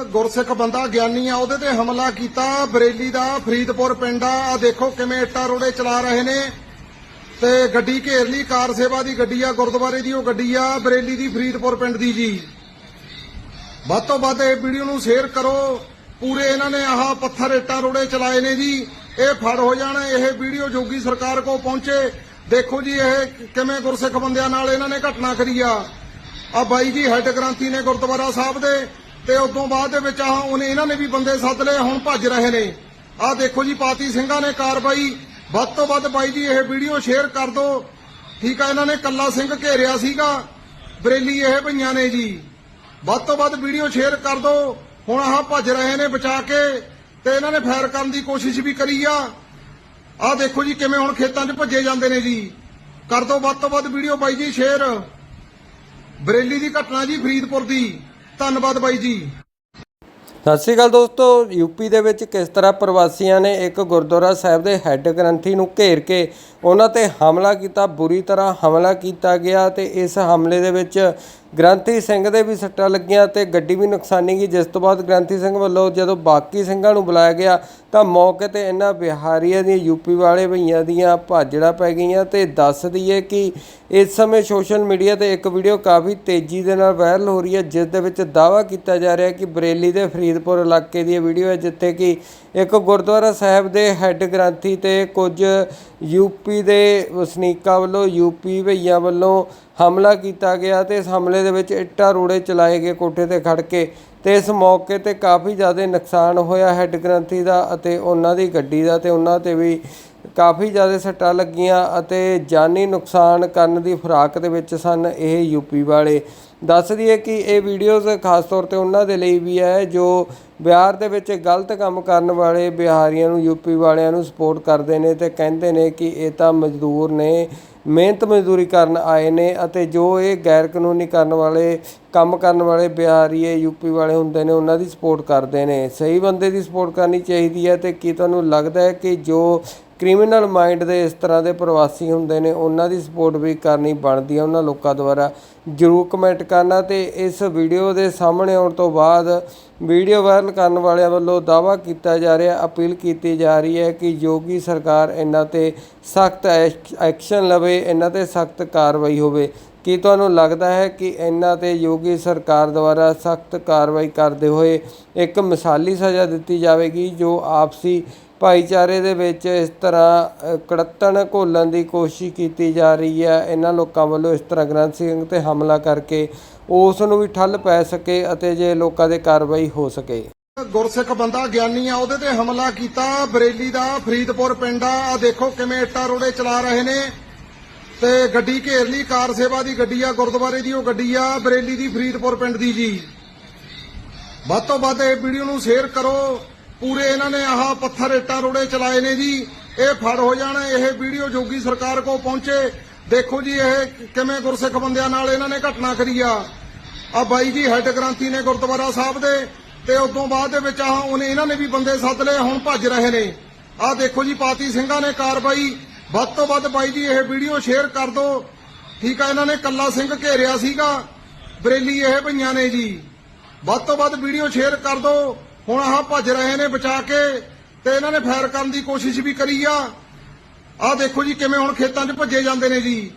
ਗੁਰਸਿੱਖ ਬੰਦਾ ਗਿਆਨੀ ਆ, ਉਹਦੇ ਤੇ ਹਮਲਾ ਕੀਤਾ। ਬਰੇਲੀ ਦਾ ਫਰੀਦਪੁਰ ਪਿੰਡ ਆ। ਦੇਖੋ ਕਿਵੇਂ ਇੱਟਾਂ ਰੋੜੇ ਚਲਾ ਰਹੇ ਨੇ। ਤੇ ਗੱਡੀ ਘੇਰ ਲਈ, ਕਾਰ ਸੇਵਾ ਦੀ ਗੱਡੀ ਆ, ਗੁਰਦੁਆਰੇ ਦੀ ਉਹ ਗੱਡੀ ਆ, ਬਰੇਲੀ ਦੀ ਫਰੀਦਪੁਰ ਪਿੰਡ ਦੀ ਜੀ। ਵੱਧ ਤੋਂ ਵੱਧ ਇਹ ਵੀਡੀਓ ਨੂੰ ਸ਼ੇਅਰ ਕਰੋ। ਪੂਰੇ ਇਹਨਾਂ ਨੇ ਆਹ ਪੱਥਰ ਇੱਟਾਂ ਰੋੜੇ ਚਲਾਏ ਨੇ ਜੀ। ਇਹ ਫੜ ਹੋ ਜਾਣ, ਇਹ ਵੀਡੀਓ ਜੋਗੀ ਸਰਕਾਰ ਕੋ ਪਹੁੰਚੇ। ਦੇਖੋ ਜੀ, ਇਹ ਕਿਵੇਂ ਗੁਰਸਿੱਖ ਬੰਦਿਆਂ ਨਾਲ ਇਹਨਾਂ ਨੇ ਘਟਨਾ ਕਰੀ ਆ। ਆ ਬਾਈ ਜੀ, ਹੈੱਡ ਗ੍ਰੰਥੀ ਨੇ ਗੁਰਦੁਆਰਾ ਸਾਹਿਬ ਦੇ। ਤੇ ਉਦੋਂ ਬਾਅਦ ਦੇ ਵਿੱਚ ਆਹ ਉਹਨੇ ਇਹਨਾਂ ਨੇ ਵੀ ਬੰਦੇ ਸੱਦ ਲਏ, ਹੁਣ ਭੱਜ ਰਹੇ ਨੇ। ਆਹ ਦੇਖੋ ਜੀ ਪਾਤੀ ਸਿੰਘਾਂ ਨੇ ਕਾਰਵਾਈ, ਵੱਧ ਤੋਂ ਵੱਧ ਬਾਈ ਜੀ ਇਹ ਵੀਡੀਓ ਸ਼ੇਅਰ ਕਰ ਦਿਓ ਠੀਕ ਆ, ਇਹਨਾਂ ਨੇ ਕੱਲਾ ਸਿੰਘ ਘੇਰਿਆ ਸੀਗਾ, ਬਰੇਲੀ ਇਹ ਭਈਆਂ ਨੇ ਜੀ। ਵੱਧ ਤੋਂ ਵੱਧ ਵੀਡੀਓ ਸ਼ੇਅਰ ਕਰ ਦਿਓ ਹੁਣ ਆਹ ਭੱਜ ਰਹੇ ਨੇ ਬਚਾ ਕੇ, ਤੇ ਇਹਨਾਂ ਨੇ ਫਾਇਰ ਕਰਨ ਦੀ ਕੋਸ਼ਿਸ਼ ਵੀ ਕਰੀ ਆ। ਆਹ ਦੇਖੋ ਜੀ, ਕਿਵੇਂ ਹੁਣ ਖੇਤਾਂ 'ਚ ਭੱਜੇ ਜਾਂਦੇ ਨੇ ਜੀ। ਕਰ ਦਿਓ ਵੱਧ ਤੋਂ ਵੱਧ ਵੀਡੀਓ ਬਾਈ ਜੀ, ਸ਼ੇਅਰ। ਬਰੇਲੀ ਦੀ ਘਟਨਾ ਜੀ, ਫਰੀਦਪੁਰ ਦੀ। ਧੰਨਵਾਦ ਬਾਈ ਜੀ। ਸਤਿ ਸ਼੍ਰੀ ਅਕਾਲ ਦੋਸਤੋ ਯੂਪੀ ਦੇ ਵਿੱਚ ਕਿਸ ਤਰ੍ਹਾਂ ਪ੍ਰਵਾਸੀਆਂ ਨੇ ਇੱਕ ਗੁਰਦੁਆਰਾ ਸਾਹਿਬ ਦੇ ਹੈੱਡ ਗ੍ਰੰਥੀ ਨੂੰ ਘੇਰ ਕੇ ਉਹਨਾਂ ਤੇ ਹਮਲਾ ਕੀਤਾ, ਬੁਰੀ ਤਰ੍ਹਾਂ ਹਮਲਾ ਕੀਤਾ ਗਿਆ ਤੇ ਇਸ ਹਮਲੇ ਦੇ ਵਿੱਚ ਗ੍ਰੰਥੀ ਸਿੰਘ ਦੇ ਵੀ ਸੱਟਾਂ ਲੱਗੀਆਂ ਤੇ ਗੱਡੀ ਵੀ ਨੁਕਸਾਨੀ ਗਈ। ਜਿਸ ਤੋਂ ਬਾਅਦ ਗ੍ਰੰਥੀ ਸਿੰਘ ਵੱਲੋਂ ਜਦੋਂ ਬਾਕੀ ਸਿੰਘਾਂ ਨੂੰ ਬੁਲਾਇਆ ਗਿਆ ਤਾਂ ਮੌਕੇ ਤੇ ਇਹਨਾਂ ਬਿਹਾਰੀਆਂ ਦੀਆਂ ਯੂਪੀ ਵਾਲੇ ਭਈਆਂ ਦੀਆਂ ਭਾਜੜਾ ਪੈ ਗਈਆਂ ਤੇ ਦੱਸ ਦਈਏ ਕਿ ਇਸ ਸਮੇਂ ਸੋਸ਼ਲ ਮੀਡੀਆ ਤੇ ਇੱਕ ਵੀਡੀਓ ਕਾਫੀ ਤੇਜ਼ੀ ਦੇ ਨਾਲ ਵਾਇਰਲ ਹੋ ਰਹੀ ਹੈ, ਜਿਸ ਦੇ ਵਿੱਚ ਦਾਅਵਾ ਕੀਤਾ ਜਾ ਰਿਹਾ ਹੈ ਕਿ ਬਰੇਲੀ ਦੇ ਫਰੀਦਪੁਰ ਇਲਾਕੇ ਦੀ ਇਹ ਵੀਡੀਓ ਹੈ, ਜਿੱਥੇ ਕਿ ਇੱਕ ਗੁਰਦੁਆਰਾ ਸਾਹਿਬ ਦੇ ਹੈੱਡ ਗ੍ਰੰਥੀ ਤੇ ਕੁਝ ਯੂਪੀ ਦੇ ਵਸਨੀਕਾਂ ਵੱਲੋਂ ਯੂਪੀ ਭਈਆਂ ਵੱਲੋਂ ਹਮਲਾ ਕੀਤਾ ਗਿਆ ਤੇ ਇਸ ਹਮਲੇ ਦੇ ਵਿੱਚ ਇੱਟਾਂ ਰੋੜੇ ਚਲਾਏ ਗਏ ਕੋਠੇ ਤੇ ਖੜ ਕੇ ਤੇ ਇਸ ਮੌਕੇ ਤੇ ਕਾਫੀ ਜ਼ਿਆਦਾ ਨੁਕਸਾਨ ਹੋਇਆ ਹੈੱਡ ਗ੍ਰੰਥੀ ਦਾ ਅਤੇ ਉਹਨਾਂ ਦੀ ਗੱਡੀ ਦਾ ਤੇ ਉਹਨਾਂ ਤੇ ਵੀ ਕਾਫੀ ਜ਼ਿਆਦਾ ਸੱਟਾਂ ਲੱਗੀਆਂ ਅਤੇ ਜਾਨੀ ਨੁਕਸਾਨ ਕਰਨ ਦੀ ਫਰਾਕ ਦੇ ਵਿੱਚ ਸਨ ਇਹ ਯੂਪੀ ਵਾਲੇ। ਦੱਸ ਦਈਏ ਕਿ ਇਹ ਵੀਡੀਓਜ਼ ਖਾਸ ਤੌਰ ਤੇ ਉਹਨਾਂ ਦੇ ਲਈ ਵੀ ਹੈ ਜੋ ਬਿਹਾਰ ਦੇ ਵਿੱਚ ਗਲਤ ਕੰਮ ਕਰਨ ਵਾਲੇ ਬਿਹਾਰੀਆਂ ਨੂੰ ਯੂਪੀ ਵਾਲਿਆਂ ਨੂੰ ਸਪੋਰਟ ਕਰਦੇ ਨੇ ਤੇ ਕਹਿੰਦੇ ਨੇ ਕਿ ਇਹ ਤਾਂ ਮਜ਼ਦੂਰ ਨੇ, ਮਿਹਨਤ ਮਜ਼ਦੂਰੀ ਕਰਨ ਆਏ ਨੇ ਅਤੇ ਜੋ ਇਹ ਗੈਰ ਕਾਨੂੰਨੀ ਕਰਨ ਵਾਲੇ, ਕੰਮ ਕਰਨ ਵਾਲੇ ਬਿਹਾਰੀਏ ਯੂਪੀ ਵਾਲੇ ਹੁੰਦੇ ਨੇ, ਉਹਨਾਂ ਦੀ ਸਪੋਰਟ ਕਰਦੇ ਨੇ। ਸਹੀ ਬੰਦੇ ਦੀ ਸਪੋਰਟ ਕਰਨੀ ਚਾਹੀਦੀ ਹੈ ਤੇ ਕੀ ਤੁਹਾਨੂੰ ਲੱਗਦਾ ਹੈ ਕਿ ਜੋ ਕ੍ਰਿਮੀਨਲ ਮਾਈਂਡ ਦੇ ਇਸ ਤਰ੍ਹਾਂ ਦੇ ਪ੍ਰਵਾਸੀ ਹੁੰਦੇ ਨੇ, ਉਹਨਾਂ ਦੀ ਸਪੋਰਟ ਵੀ ਕਰਨੀ ਬਣਦੀ ਹੈ ਉਹਨਾਂ ਲੋਕਾਂ ਦੁਆਰਾ। ਜਰੂਰ ਕਮੈਂਟ ਕਰਨਾ ਤੇ ਇਸ ਵੀਡੀਓ ਦੇ ਸਾਹਮਣੇ ਆਉਣ ਤੋਂ ਬਾਅਦ ਵੀਡੀਓ ਵਾਇਰਲ ਕਰਨ ਵਾਲਿਆਂ ਵੱਲੋਂ ਦਾਅਵਾ ਕੀਤਾ ਜਾ ਰਿਹਾ, ਅਪੀਲ ਕੀਤੀ ਜਾ ਰਹੀ ਹੈ ਕਿ ਯੋਗੀ ਸਰਕਾਰ ਇਹਨਾਂ ਤੇ ਸਖਤ ਐਕਸ਼ਨ ਲਵੇ, ਇਹਨਾਂ ਤੇ ਸਖਤ ਕਾਰਵਾਈ ਹੋਵੇ। ਕੀ ਤੁਹਾਨੂੰ ਲੱਗਦਾ ਹੈ ਕਿ ਇਹਨਾਂ ਤੇ ਯੋਗੀ ਸਰਕਾਰ ਦੁਆਰਾ ਸਖਤ ਕਾਰਵਾਈ ਕਰਦੇ ਹੋਏ ਇੱਕ ਮਿਸਾਲੀ ਸਜ਼ਾ ਦਿੱਤੀ ਜਾਵੇਗੀ ਜੋ ਆਪਸੀ ਭਾਈਚਾਰੇ ਦੇ ਵਿੱਚ ਇਸ ਤਰ੍ਹਾਂ ਅ, ਘੋਲਣ ਦੀ ਕੋਸ਼ਿਸ਼ ਕੀਤੀ ਜਾ ਰਹੀ ਹੈ। ਇਹਨਾਂ ਲੋਕਾਂ ਵੱਲੋਂ ਇਸ ਤਰ੍ਹਾਂ ਗ੍ਰੰਥ ਸਿੰਘ ਤੇ ਹਮਲਾ ਕਰਕੇ ਉਸ ਨੂੰ ਵੀ ਠੱਲ ਪੈ ਸਕੇ ਅਤੇ ਜੇ ਲੋਕਾਂ ਦੇ ਕਾਰਵਾਈ ਹੋ ਸਕੇ। ਗੁਰਸਿੱਖ ਬੰਦਾ ਗਿਆਨੀ ਆ ਉਹਦੇ ਤੇ ਹਮਲਾ ਕੀਤਾ। ਬਰੇਲੀ ਦਾ ਫਰੀਦਪੁਰ ਪਿੰਡ ਆ ਆਹ ਦੇਖੋ ਕਿਵੇਂ ਇੱਟਾ ਰੋੜੇ ਚਲਾ ਰਹੇ ਨੇ। ਤੇ ਗੱਡੀ ਘੇਰ ਲਈ ਕਾਰ ਸੇਵਾ ਦੀ ਗੱਡੀ ਆ ਗੁਰਦੁਆਰੇ ਦੀ ਉਹ ਗੱਡੀ ਆ ਬਰੇਲੀ ਦੀ ਫਰੀਦਪੁਰ ਪਿੰਡ ਦੀ ਜੀ। ਵੱਧ ਤੋਂ ਵੱਧ ਇਹ ਵੀਡੀਓ ਨੂੰ ਸ਼ੇਅਰ ਕਰੋ। ਪੂਰੇ ਇਹਨਾਂ ਨੇ ਆਹ ਪੱਥਰ ਇੱਟਾਂ ਰੋੜੇ ਚਲਾਏ ਨੇ ਜੀ। ਇਹ ਫੜ ਹੋ ਜਾਣਾ, ਇਹ ਵੀਡੀਓ ਜੋਗੀ ਸਰਕਾਰ ਕੋ ਪਹੁੰਚੇ। ਦੇਖੋ ਜੀ, ਇਹ ਕਿਵੇਂ ਗੁਰਸਿੱਖ ਬੰਦਿਆਂ ਨਾਲ ਇਹਨਾਂ ਨੇ ਘਟਨਾ ਕਰੀ ਆ। ਆ ਬਾਈ ਜੀ ਹੈੱਡ ਗ੍ਰੰਥੀ ਨੇ ਗੁਰਦੁਆਰਾ ਸਾਹਿਬ ਦੇ, ਤੇ ਉਦੋਂ ਬਾਅਦ ਦੇ ਵਿੱਚ ਆਹ ਉਹਨੇ ਇਹਨਾਂ ਨੇ ਵੀ ਬੰਦੇ ਸੱਦ ਲਏ, ਹੁਣ ਭੱਜ ਰਹੇ ਨੇ। ਆਹ ਦੇਖੋ ਜੀ ਪਾਤੀ ਸਿੰਘਾਂ ਨੇ ਕਾਰਵਾਈ। ਵੱਧ ਤੋਂ ਵੱਧ ਬਾਈ ਜੀ, ਇਹ ਵੀਡੀਓ ਸ਼ੇਅਰ ਕਰ ਦਿਓ ਠੀਕ ਆ, ਇਹਨਾਂ ਨੇ ਕੱਲਾ ਸਿੰਘ ਘੇਰਿਆ ਸੀਗਾ। ਬਰੇਲੀ ਇਹ ਭਈਆਂ ਨੇ ਜੀ। ਵੱਧ ਤੋਂ ਵੱਧ ਵੀਡੀਓ ਸ਼ੇਅਰ ਕਰ ਦਿਓ ਹੁਣ ਆਹ ਭੱਜ ਰਹੇ ਨੇ ਬਚਾ ਕੇ, ਤੇ ਇਹਨਾਂ ਨੇ ਫਾਇਰ ਕਰਨ ਦੀ ਕੋਸ਼ਿਸ਼ ਵੀ ਕਰੀ ਆ। ਆਹ ਦੇਖੋ ਜੀ ਕਿਵੇਂ ਹੁਣ ਖੇਤਾਂ 'ਚ ਭੱਜੇ ਜਾਂਦੇ ਨੇ ਜੀ।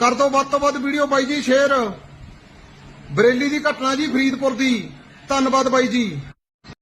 ਕਰ ਦੋ ਵੱਧ ਤੋਂ ਵੱਧ ਵੀਡੀਓ ਬਾਈ ਜੀ, ਸ਼ੇਅਰ। ਬਰੇਲੀ ਦੀ ਘਟਨਾ ਜੀ, ਫਰੀਦਪੁਰ ਦੀ। ਧੰਨਵਾਦ ਬਾਈ ਜੀ।